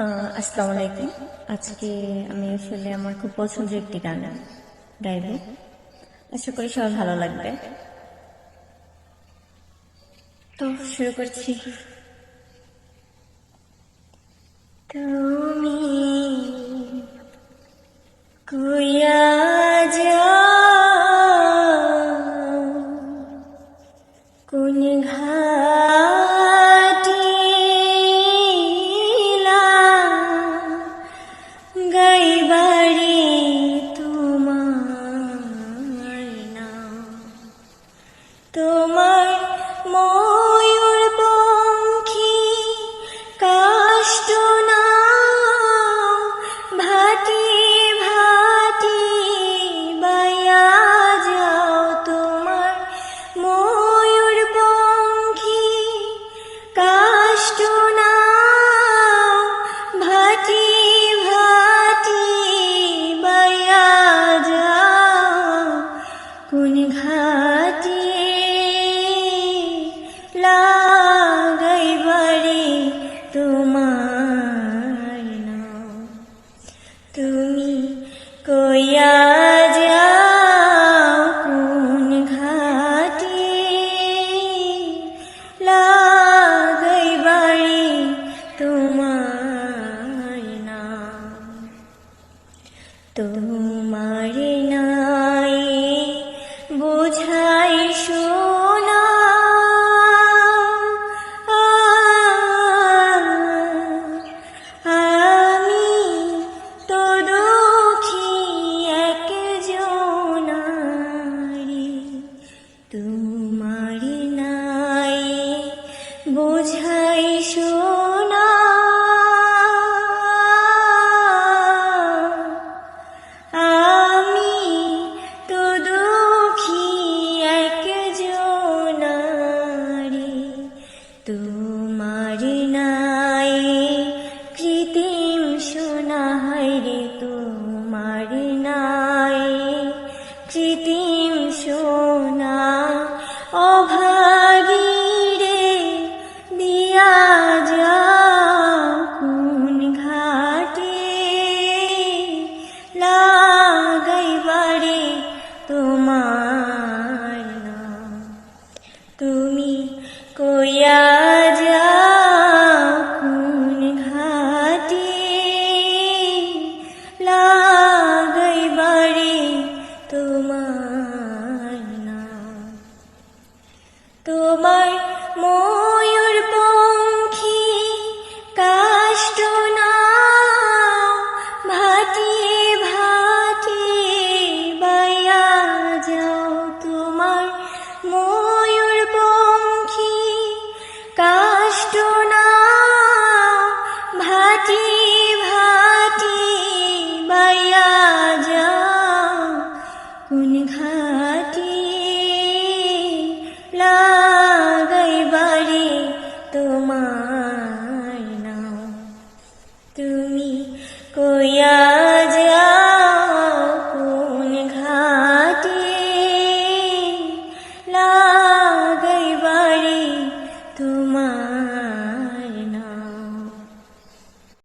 আসসালামু আলাইকুম। আজকে আমি আসলে আমার খুব পছন্দের একটি গান গাইবো। আশা করি সবার ভালো লাগবে। তো শুরু করছি। তুমি তুমি কইয়া যাও কোন ঘাটি? লাগাই বাড়ি তোমার নাম। তুমি নাই কৃত্রিম সোনা হয় রে তোমার নাই। কৃত্রিম Oh yeah.